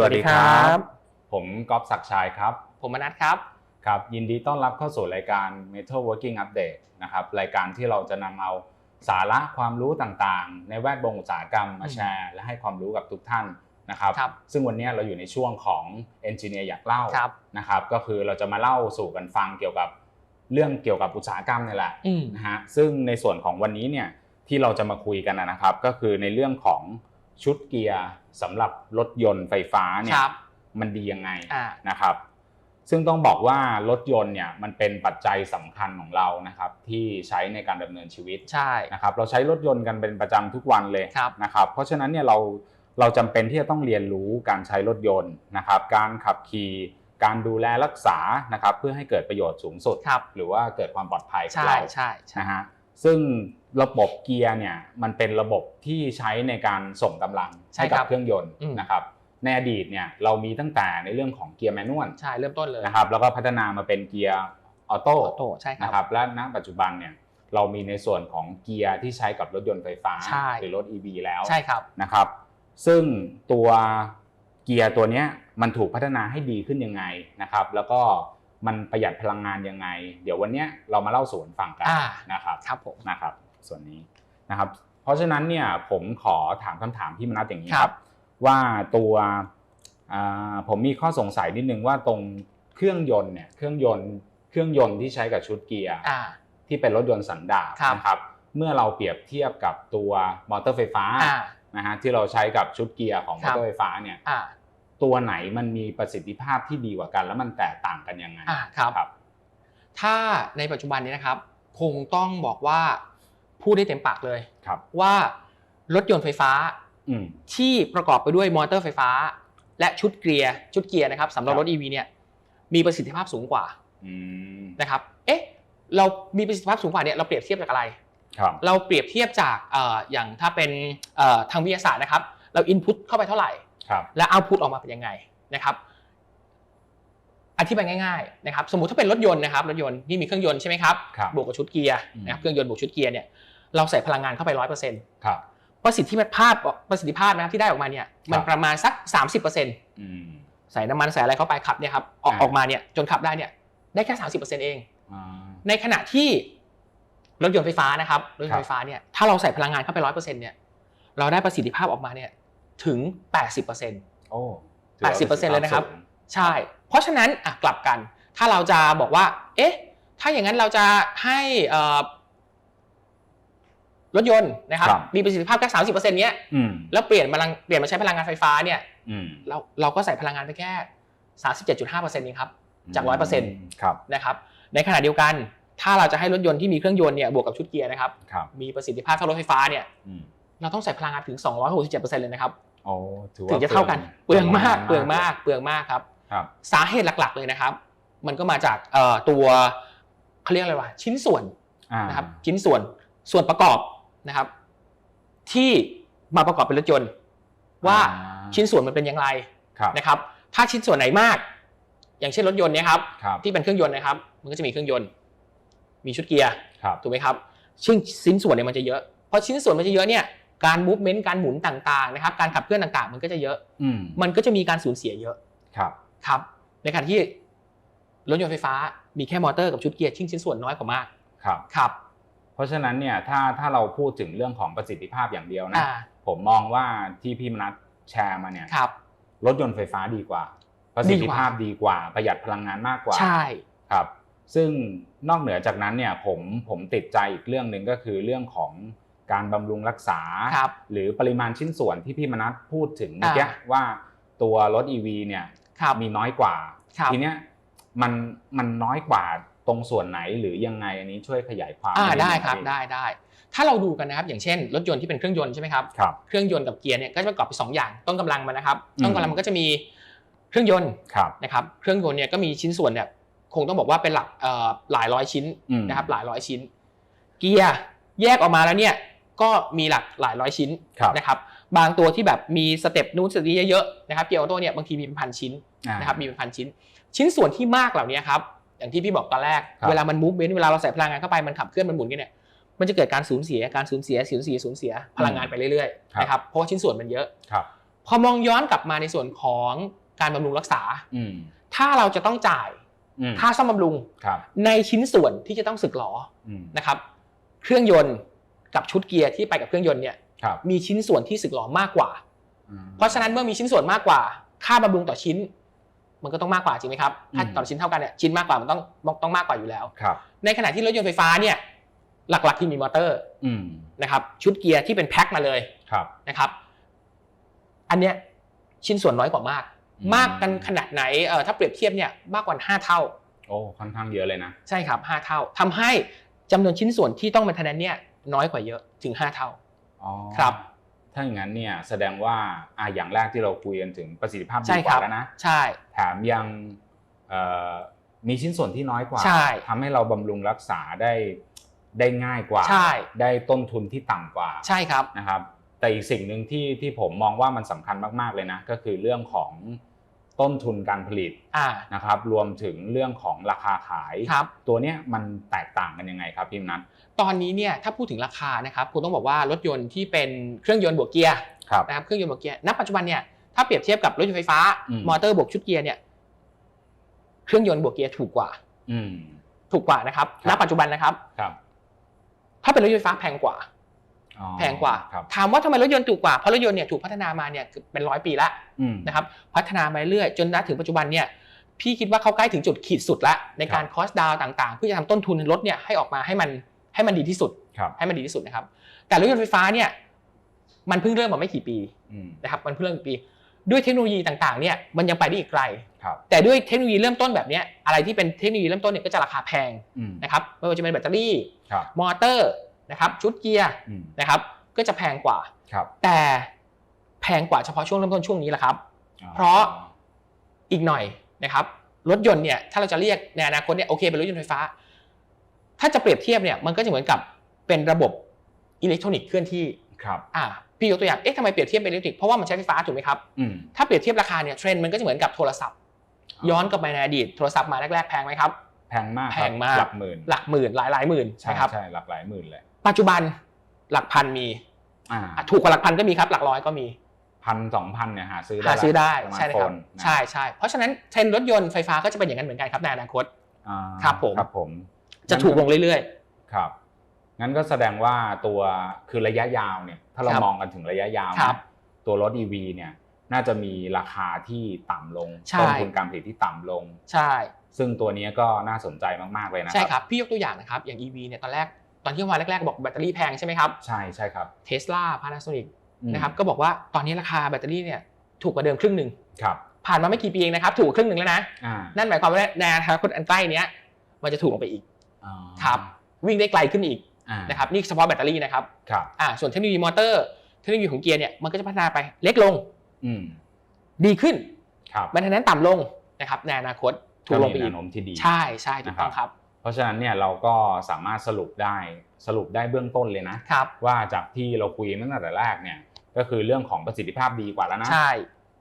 สวัสดีครัสวัสดีครับบผมก๊อฟศักดิ์ชัยครับ ผมมนัทครับ ครับ ยินดีต้อนรับเข้าสู่รายการ Metal Working Update นะครับ รายการที่เราจะนำเอาสาระความรู้ต่างๆ ในแวดวงอุตสาหกรรมมาอืมแชร์ และให้ความรู้กับทุกท่านนะครับครับ ซึ่งวันนี้เราอยู่ในช่วงของ Engineer อยากเล่าครับนะครับ ก็คือเราจะมาเล่าสู่กันฟังเกี่ยวกับเรื่องเกี่ยวกับอุตสาหกรรมนี่แหละอืมนะฮะ ซึ่งในส่วนของวันนี้เนี่ยที่เราจะมาคุยกันนะครับ ก็คือในเรื่องของ ชุดเกียร์สำหรับรถยนต์ไฟฟ้าเนี่คยรับมันดียังไงอ่านะครับ ซึ่งต้องบอกว่ารถยนต์เนี่ยมันเป็นปัจจัยสำคัญของเรานะครับ ที่ใช้ในการดำเนินชีวิตใช่นะครับ เราใช้รถยนต์กันเป็นประจำทุกวันเลยครับนะครับ เพราะฉะนั้นเนี่ยเราเราจำเป็นที่จะต้องเรียนรู้การใช้รถยนต์นะครับ การขับขี่การดูแลรักษานะครับ เพื่อให้เกิดประโยชน์สูงสุดครับหรือว่าเกิดความปลอดภัยกับใช่เราใช่ใช่นะฮะซึ่ง ระบบเกียร์เนี่ยมันเป็นระบบที่ใช้ในการส่งกำลังใช่ให้คกัรับบเครื่องยนต์อืม นะครับในอดีตเนี่ยเรามีตั้งแต่ในเรื่องของเกียร์แมนนวลใช่เริ่มต้นเลยนะครับแล้วก็พัฒนามาเป็นเกียร์ออโต้ออโต้ใช่คนะครัรับและณปัจจุบันเนี่ยเรามีในส่วนของเกียร์ที่ใช้กับรถยนต์ไฟฟ้า ใช่ หรือรถ EV แล้วใช่ครับ นะครับ ซึ่งตัวเกียร์ตัวเนี้ยมันถูกพัฒนาให้ดีขึ้นยังไงนะครับ แล้วก็มันประหยัดพลังงานยังไง เดี๋ยววันเนี้ยเรามาเล่าสู่กันฟังกันอ่า นะครับครับผม นะครับ ส่วนนี้นะครับ เพราะฉะนั้นเนี่ยผมขอถามคำถามที่มนัดอย่างนี้คครัรับบว่าตัวอ่าผมมีข้อสงสัยนิดนึงว่าตรงเครื่องยนต์เนี่ยเครื่องยนต์เครื่องยนต์ที่ใช้กับชุดเกียร์อ่าที่เป็นรถยนต์สันดาปครับนะครับเมื่อเราเปรียบเทียบกับตัวมอเตอร์ไฟฟ้าอ่านะฮะที่เราใช้กับชุดเกียร์ของมครัอบเตอร์ไฟฟ้าเนี่ยอ่าตัวไหนมันมีประสิทธิภาพที่ดีกว่ากัน แล้วมันแตกต่างกันยังไงอ่าครับครับ ถ้าในปัจจุบันนี้นะครับ คงต้องบอกว่า พูดได้เต็มปากเลยครับว่ารถยนต์ไฟฟ้าอืมที่ประกอบไปด้วยมอเตอร์ไฟฟ้า และชุดเกียร์ชุดเกียร์นะครับสำหรับครับรถ EV เนี่ยมีประสิทธิภาพสูงกว่าอืมนะครับ เอ๊ะ เรามีประสิทธิภาพสูงกว่าเนี่ยเราเปรียบเทียบจากอะไรครับเราเปรียบเทียบจากเอ่ออย่างถ้าเป็นเอ่อทางวิทยาศาสตร์นะครับ เราอินพุตเข้าไปเท่าไหร่ครับและเอาพุตออกมาเป็นยังไงนะครับ อธิบายง่ายๆนะครับ สมมุติถ้าเป็นรถยนต์นะครับรถยนต์ที่มีเครื่องยนต์ใช่ไหมครับครับบวกกับชุดเกียร์อืมนะครับ เครื่องยนต์บวกชุดเกียร์เนี่ย เราใส่พลังงานเข้าไปร้อยเปอร์เซ็นต์ครับประสิทธิภาพประสิทธิภาพนะครับที่ได้ออกมาเนี่ยมันครับประมาณสัก30%เอืมใส่น้ำมันใส่อะไรเข้าไปขับเนี่ยครับออกอ่าออกมาเนี่ยจนขับได้เนี่ยได้แค่30%เองอ่าในขณะที่รถยนต์ไฟฟ้านะครับรถยนครับต์ไฟฟ้าเนี่ยถ้าเราใส่พลังงานเข้าไปร้อยเปอร์เซ็นต์เนี่ยเราได้ประสิทธิภาพออกมาเนี่ยถึง80%โอ้ถือว่า80%เลยนะครับสูงใช่ เพราะฉะนั้นอะกลับกัน ถ้าเราจะบอกว่า เอ๊ะ ถ้าอย่างนั้นเราจะให้เอ่อ รถยนต์นะครับมีประสิทธิภาพแค่30%เนี้ยอืมแล้วเปลี่ยนมาลังเปลี่ยนมาใช้พลังงานไฟฟ้าเนี่ยอืมเราเราก็ใส่พลังงานไปแค่37.5%เองครับจาก100%ครับนะครับในขณะเดียวกัน ถ้าเราจะให้รถยนต์ที่มีเครื่องยนต์เนี่ยบวกกับชุดเกียร์นะครับครับมีประสิทธิภาพเท่ารถไฟฟ้าเนี่ยอืมเราต้องใส่พลังงานถึง 267%เลยนะครับโอ้ถือว่าถึงจะเท่ากันเปลืองมากเปลืองมากเลยเปลืองมากครับ ครับ สาเหตุหลักๆเลยนะครับ มันก็มาจากเอ่อตัวเขาเรียกอะไรวะชิ้นส่วนอ่านะครับชิ้นส่วนส่วนประกอบ นะครับ ที่มาประกอบเป็นรถยนต์ ว่าอ่าชิ้นส่วนมันเป็นอย่างไรครับนะครับ ถ้าชิ้นส่วนไหนมาก อย่างเช่นรถยนต์เนี่ยครับครับ ที่เป็นเครื่องยนต์นะครับ มันก็จะมีเครื่องยนต์ มีชุดเกียร์ครับถูกไหมครับซึ่งชิ้นส่วนเนี่ยมันจะเยอะพอชิ้นส่วนมันจะเยอะเนี่ยการมูฟเมนต์การหมุนต่างๆนะครับ การขับเคลื่อนต่างๆ มันก็จะเยอะอืมมันก็จะมีการสูญเสียเยอะครับครับในขณะที่รถยนต์ไฟฟ้ามีแค่มอเตอร์กับชุดเกียร์ชิ้นชิ้นส่วนน้อยกว่ามากครับครับ เพราะฉะนั้นเนี่ยถ้าถ้าเราพูดถึงเรื่องของประสิทธิภาพอย่างเดียวนะอ่า ผมมองว่าที่พี่มนัทแชร์มาเนี่ยครับ รถยนต์ไฟฟ้าดีกว่า ประสิทธิภาพดีกว่า ประหยัดพลังงานมากกว่า ใช่ ครับ ซึ่งนอกเหนือจากนั้นเนี่ยผมผมติดใจอีกเรื่องหนึ่งก็คือเรื่องของการบำรุงรักษา ครับหรือปริมาณชิ้นส่วนที่พี่มนัทพูดถึงเมื่อกี้อ่า ว่าตัวรถ EV เนี่ยครับ มีน้อยกว่า ครับ ทีเนี้ยมันมันน้อยกว่า ตรงส่วนไหนหรือยังไงอันนี้ช่วยขยายความอ่าให้ได้หน่อยครับได้ได้ ถ้าเราดูกันนะครับ อย่างเช่น รถยนต์ที่เป็นเครื่องยนต์ใช่ไหมครับครับเครื่องยนต์กับเกียร์เนี่ยก็จะประกอบเป็นสองอย่างต้นกำลังมันนะครับอืมต้นกำลังมันก็จะมีเครื่องยนต์ครับนะครับเครื่องยนต์เนี่ยก็มีชิ้นส่วนเนี่ยคงต้องบอกว่าเป็นหลักเอ่อหลายร้อยชิ้นอืมนะครับหลายร้อยชิ้น เกียร์แยกออกมาแล้วเนี่ยก็มีหลักหลายร้อยชิ้นครับนะครับบางตัวที่แบบมีสเต็ปนู้นสเต็ปนี้เยอะๆนะครับเกียร์ออโต้เนี่ยบางทีมีเป็นพันชิ้นอ่านะครับมีเป็นพันชิ้น ชิ้นส่วนที่มากเหล่านี้ครับ อย่างที่พี่บอกตอนแรกครับเวลามันมูฟเ e นเวลาเราใส่พลังงานเข้าไปมันขับเคลื่อนมันหมุนกันเนี่ยมันจะเกิดการสูญเสียการสูญเสียสูญเสียสูญเสียพลังงานไปเรื่อยครับๆนะครับเพราะว่าชิ้นส่วนมันเยอะครับพอมองย้อนกลับมาในส่วนของการบำรุงรักษาอืมถ้าเราจะต้องจ่ายอืมค่าซ่อมบำรุงครับในชิ้นส่วนที่จะต้องสึกหรออืมนะครับ เครื่องยนต์กับชุดเกียร์ที่ไปกับเครื่องยนต์เนี่ยครับมีชิ้นส่วนที่สึกหรอมากกว่าอืมเพราะฉะนั้นเมื่อมีชิ้นส่วนมากกว่า ค่าบำรุงต่อชิ้น มันก็ต้องมากกว่าจริงไหมครับถ้าอืมต่อชิ้นเท่ากันเนี่ยชิ้นมากกว่ามันต้องต้องมากกว่าอยู่แล้วครับในขณะที่รถยนต์ไฟฟ้าเนี่ยหลักๆที่มีมอเตอร์อืมนะครับชุดเกียร์ที่เป็นแพ็คมาเลยครับนะครับอันเนี้ยชิ้นส่วนน้อยกว่ามากอืมมากกันขนาดไหนเออถ้าเปรียบเทียบเนี่ยมากกว่า5เท่าโอ้ค่อนข้างเยอะเลยนะใช่ครับ5เท่าทำให้จำนวนชิ้นส่วนที่ต้องเป็นทนนเนี่ยน้อยกว่าเยอะถึง5เท่าอ๋อครับ ถ้าอย่างนั้นเนี่ยแสดงว่าอ่าอย่างแรกที่เราคุยกันถึงประสิทธิภาพใช่ดีกครัว่าบแล้วนะใช่แถมยังเอ่อมีชิ้นส่วนที่น้อยกว่าใช่ทำให้เราบำรุงรักษาได้ได้ง่ายกว่าใช่ได้ต้นทุนที่ต่ำกว่าใช่ครับนะครับ แต่อีกสิ่งหนึ่งที่ที่ผมมองว่ามันสำคัญมากๆเลยนะ ก็คือเรื่องของ ต้นทุนการผลิตอ่า นะครับ รวมถึงเรื่องของราคาขาย ครับ ตัวเนี้ยมันแตกต่างกันยังไงครับพี่นัทตอนนี้เนี่ยถ้าพูดถึงราคานะครับคุณต้องบอกว่ารถยนต์ที่เป็นเครื่องยนต์บวกเกียร์ครับ นะครับเครื่องยนต์บวกเกียร์ณปัจจุบันเนี่ยถ้าเปรียบเทียบกับรถยนต์ไฟฟ้า อืม มอเตอร์บวกชุดเกียร์เนี่ยเครื่องยนต์บวกเกียร์ถูกกว่า อืม ถูกกว่านะครับครับณปัจจุบันนะครับ ครับ ถ้าเป็นรถยนต์ไฟฟ้าแพงกว่าอ๋อ แพงกว่าครับถามว่าทำไมรถยนต์ถูกกว่า เพราะรถยนต์เนี่ยถูกพัฒนามาเนี่ยเป็นร้อยปีแล้วอืมนะครับพัฒนามาเรื่อยจนณถึงปัจจุบันเนี่ยพี่คิดว่าเขาใกล้ถึงจุดขีดสุดแล้วในการคอสดาวต่างๆ เพื่อจะทำต้นทุนรถเนี่ยให้ออกมาให้มันให้มันดีที่สุดครับให้มันดีที่สุดนะครับ แต่รถยนต์ไฟฟ้าเนี่ยมันเพิ่งเริ่มมาไม่กี่ปีอืมนะครับมันเพิ่งเริ่มกี่ปี ด้วยเทคโนโลยีต่างๆเนี่ยมันยังไปได้อีกไกลครับแต่ด้วยเทคโนโลยีเริ่มต้นแบบเนี้ยอะไรที่เป็นเทคโนโลยีเริ่มต้นเนี่ยก็จะราคาแพงอืมนะครับไม่ว่าจะเป็นแบตเตอรี่ครับมอเตอร์ นะครับชุดเกียร์อืมนะครับก็จะแพงกว่าครับแต่แพงกว่าเฉพาะช่วงเริ่มต้นช่วงนี้แหละครับอ๋อเพราะอีกหน่อยนะครับรถยนต์เนี่ยถ้าเราจะเรียกในอนาคตเนี่ยโอเคเป็นรถยนต์ไฟฟ้า ถ้าจะเปรียบเทียบเนี่ยมันก็จะเหมือนกับเป็นระบบอิเล็กทรอนิกส์เคลื่อนที่ครับอ่าพี่ยกตัวอย่างเอ๊ะทำไมเปรียบเทียบเป็นอิเล็กทรอนิกส์เพราะว่ามันใช้ไฟฟ้าถูกไหมครับอืมถ้าเปรียบเทียบราคาเนี่ยเทรนด์มันก็จะเหมือนกับโทรศัพท์ ย้อนกลับไปในอดีตโทรศัพท์มาแรกๆแพงไหมครับแพงมากครับแพงมากหลักหมื่นหลักหมื่นหลายหลายหมื่นใช่นะครับใช่หลักหลายหมื่นเลย ปัจจุบันหลักพันมีอ่าอะถูกกว่าหลักพันก็มีครับ หลักร้อยก็มีพันสองพันเนี่ยหาซื้อได้หาซื้อได้สมาใช่ร์ทเลยโฟครับนนะใช่ใช่เพราะฉะนั้นเทรนด์รถยนต์ไฟฟ้าก็จะเป็นอย่างนั้นเหมือนกันครับในอนาคตอ่าครับผมครับผม จะถูกลงเรื่อยครับงั้นก็แสดงว่าตัวคือระยะยาวเนี่ย ถ้าเราครับมองกันถึงระยะยาวครับนะตัวรถ EV เนี่ยน่าจะมีราคาที่ต่ำลงใช่ต้นทุนการผลิตที่ต่ำลงๆใช่ ซึ่งตัวนี้ก็น่าสนใจมากๆเลยนะใช่ครับ พี่ยกตัวอย่างนะครับอย่าง EV เนี่ยตอนแรกต อนที่มาแรกๆ บอกแบตเตอรี่แพงใช่ไหมครับใช่ใช่ครับเทสลาพานาโซนิกอืมนะครับก็บอกว่าตอนนี้ราคาแบตเตอรี่เนี่ยถูกกว่าเดิมครึ่งหนึ่งครับผ่านมาไม่กี่ปีเองนะครับถูกกว่าครึ่งหนึ่งแล้วนะอ่านั่นหมายความว่าในอนาคตอันใกล้เนี้ยมันจะถูกลงไปอีกอ๋อครับวิ่งได้ไกลขึ้นอีกอ่านะครับนี่เฉพาะแบตเตอรี่นะครับครับอ่าส่วนเทคโนโลยีมอเตอร์ เทคโนโลยีของเกียร์เนี่ยมันก็จะพัฒนาไปเล็กลงอืมดีขึ้นครับมันนั้นต่ำลงนะครับในอนาคตถูกลงไปมีอีแนกวโน้มที่ดีใช่ใช่ถูกต้องครับเพ ราะฉะนั้นเนี่ยเราก็สามารถสรุปได้สรุปได้เบื้องต้นเลยนะครับว่าจากที่เราคุยตั้งแต่แรกเนี่ยก็คือเรื่องของประสิทธิภาพดีกว่าแล้วนะใช่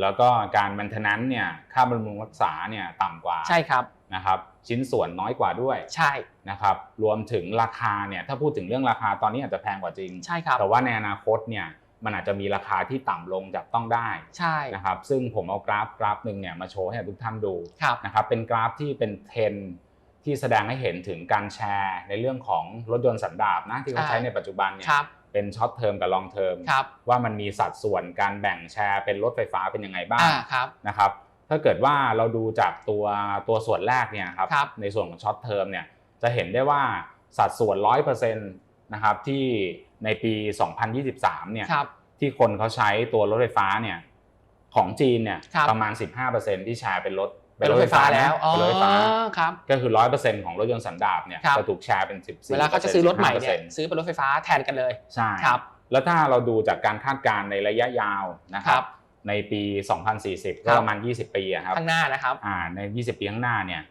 แล้วก็การ maintenance เนี่ยค่าบำรุงรักษาเนี่ยต่ำกว่าใช่ครับนะครับ ชิ้นส่วนน้อยกว่าด้วยใช่นะครับ รวมถึงราคาเนี่ยถ้าพูดถึงเรื่องราคาตอนนี้อาจจะแพงกว่าจริงใช่ครับแต่ว่าในอนาคตเนี่ยมันอาจจะมีราคาที่ต่ำลงจับต้องได้ใช่นะครับ ซึ่งผมเอากราฟกราฟหนึ่งเนี่ยมาโชว์ให้ทุกท่านดูครับนะครับเป็นกราฟที่เป็นเทรนด์ ที่แสดงให้เห็นถึงการแชร์ในเรื่องของรถยนต์สันดาปนะที่เขาอ่าใช้ในปัจจุบันเนี่ยครับเป็นช็อตเทอมกับลองเทอมครับว่ามันมีสัดส่วนการแบ่งแชร์เป็นรถไฟฟ้าเป็นยังไงบ้างอ่าครับนะครับถ้าเกิดว่าเราดูจากตัวตัวส่วนแรกเนี่ยครับครับในส่วนของช็อตเทอมเนี่ยจะเห็นได้ว่าสัดส่วน 100%นะครับที่ในปี 2023 เนี่ยครับที่คนเขาใช้ตัวรถไฟฟ้าเนี่ยของจีนเนี่ยครับประมาณ 15%ที่แชร์เป็นรถ เป็นรถไฟฟ้าแล้วนะอ๋อเป็นรถไฟฟ้าครับ ก็คือ100%ของรถยนต์สันดาปเนี่ยครับจะถูกแชร์เป็น14เวลาเขาจะซื้อรถใหม่เนี่ย15%ซื้อเป็นรถไฟฟ้าแทนกันเลยใช่ครับแล้วถ้าเราดูจากการคาดการณ์ในระยะยาวนะคครัรับบในปี 2040ครัก็บประมาณ 20 ปีอะครับข้างหน้านะครับอ่าใน 20 ปีข้างหน้าเนี่ย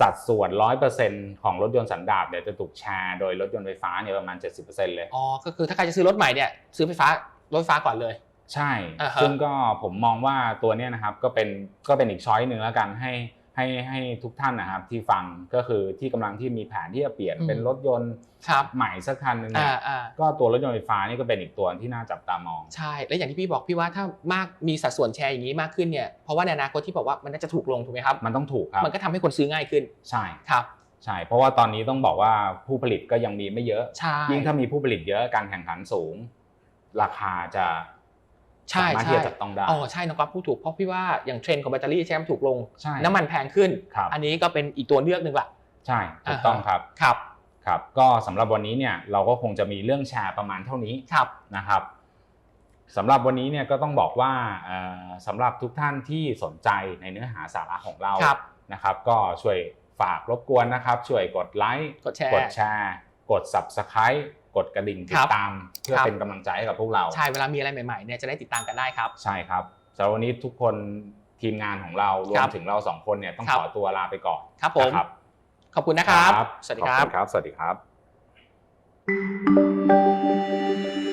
สัดส่วน 100%ของรถยนต์สันดาปเนี่ยจะถูกแชร์โดยรถยนต์ไฟฟ้าเนี่ยประมาณ 70%เลยอ๋อก็คือถ้าใครจะซื้อรถใหม่เนี่ยซื้อไฟฟ้ารถไฟฟ้าก่อนเลย ใช่อ่าฮะซึ่งก็ผมมองว่าตัวเนี้ยนะครับก็เป็นก็เป็นอีกช้อยหนึ่งแล้วกันให้ใให้ให้ทุกท่านนะครับที่ฟังก็คือที่กำลังที่มีแผนที่จะเปลี่ยนอืมเป็นรถยนต์ครับใหม่สักคันหนึ่งเนี่อ่ายอ่าก็ตัวรถยนต์ไฟฟ้านี่ก็เป็นอีกตัวที่น่าจับตามอง ใช่ แล้วอย่างที่พี่บอกพี่ว่าถ้ามากมีสัดส่วนแชร์อย่างนี้มากขึ้นเนี่ยเพราะว่าในอนาคตที่บอกว่ามันน่าจะถูกลงถูกไหมครับ มันต้องถูกครับ มันก็ทำให้คนซื้อง่ายขึ้น ใช่ครับใช่ เพราะว่าตอนนี้ต้องบอกว่าผู้ผลิตก็ยังมีไม่เยอะใช่ยิ่งถ้ามีผู้ผลิตเยอะการแข่งขันสูง ราคาจะ ใช่สามารถใช่ที่จะจับต้องได้อ๋อใช่น้องก๊อฟพูดถูกเพราะพี่ว่าอย่างเทรนด์ของแบตเตอรี่ใช่ไหมถูกลงใช่น้ำมันแพงขึ้นครับอันนี้ก็เป็นอีกตัวเลือกหนึ่งละใช่ถูกต้องอ่าฮะครับครับครับก็สำหรับวันนี้เนี่ยเราก็คงจะมีเรื่องแชร์ประมาณเท่านี้ครับนะครับสำหรับวันนี้เนี่ยก็ต้องบอกว่าเอ่อสำหรับทุกท่านที่สนใจในเนื้อหาสาระของเราครับนะครับ ก็ช่วยฝากรบกวนนะครับ ช่วยกดไลค์กดแชร์กดแชร์ กด Subscribe ก ดกระดิ่งติครัดบตามเพื่อครับเป็นกำลังใจให้กับพวกเรา ใช่เวลามีอะไรใหม่ๆเนี่ยจะได้ติดตามกันได้ครับ ใช่ครับสำหรับวันนี้ทุกคนทีมงานของเรารวครัมบถึงเราสองคนเนี่ยต้องครับขอตัวลาไปก่อนครับผมนะครับขอบคุณนะครับ สวัสดีคขรัอบณครับ สวัสดีครับ